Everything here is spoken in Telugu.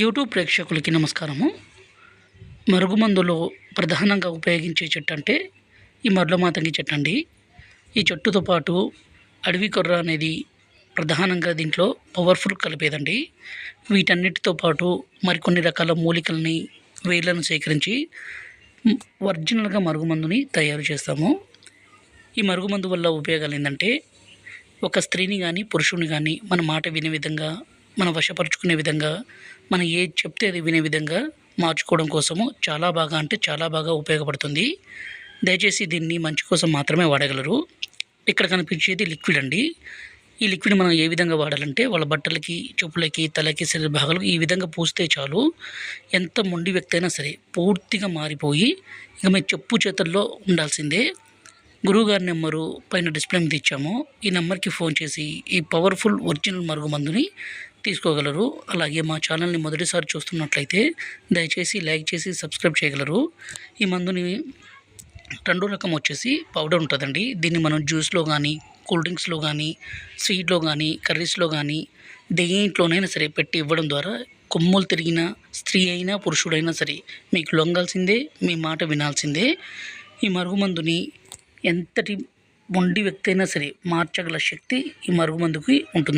యూట్యూబ్ ప్రేక్షకులకి నమస్కారము. మరుగుమందులో ప్రధానంగా ఉపయోగించే చెట్టు అంటే ఈ మర్లమాతంగి చెట్టు అండి. ఈ చెట్టుతో పాటు అడవి కొర్ర అనేది ప్రధానంగా దీంట్లో పవర్ఫుల్ కలిపేదండి. వీటన్నిటితో పాటు మరికొన్ని రకాల మూలికల్ని వేర్లను సేకరించి ఒరిజినల్గా మరుగుమందుని తయారు చేస్తాము. ఈ మరుగుమందు వల్ల ఉపయోగాలు ఏంటంటే ఒక స్త్రీని కానీ పురుషుని కానీ మన మాట వినే విధంగా మనం వశపరుచుకునే విధంగా మనం ఏది చెప్తే అది వినే విధంగా మార్చుకోవడం కోసము చాలా బాగా అంటే చాలా బాగా ఉపయోగపడుతుంది. దయచేసి దీన్ని మంచి కోసం మాత్రమే వాడగలరు. ఇక్కడ కనిపించేది లిక్విడ్ అండి. ఈ లిక్విడ్ మనం ఏ విధంగా వాడాలంటే వాళ్ళ బట్టలకి చెప్పులకి తలకి శరీర భాగాలకు ఈ విధంగా పూస్తే చాలు. ఎంత మొండి వ్యక్తి అయినా సరే పూర్తిగా మారిపోయి ఇక మీ చెప్పు చేతుల్లో ఉండాల్సిందే. గురువుగారి నెంబరు పైన డిస్ప్లే మీద ఇచ్చాము. ఈ నెంబర్కి ఫోన్ చేసి ఈ పవర్ఫుల్ ఒరిజినల్ మరుగుమందుని తీసుకోగలరు. అలాగే మా ఛానల్ని మొదటిసారి చూస్తున్నట్లయితే దయచేసి లైక్ చేసి సబ్స్క్రైబ్ చేయగలరు. ఈ మందుని రెండో రకం వచ్చేసి పౌడర్ ఉంటుందండి. దీన్ని మనం జ్యూస్లో కానీ కూల్ డ్రింక్స్లో కానీ స్వీట్లో కానీ కర్రీస్లో కానీ దేంట్లోనైనా సరే పెట్టి ఇవ్వడం ద్వారా కొమ్ములు తిరిగిన స్త్రీ అయినా పురుషుడైనా సరే మీకు లొంగాల్సిందే మీ మాట వినాల్సిందే. ఈ మరుగుమందుని ఎంతటి మొండి వ్యక్తి అయినా సరే మార్చగల శక్తి ఈ మరుగుమందుకి ఉంటుంది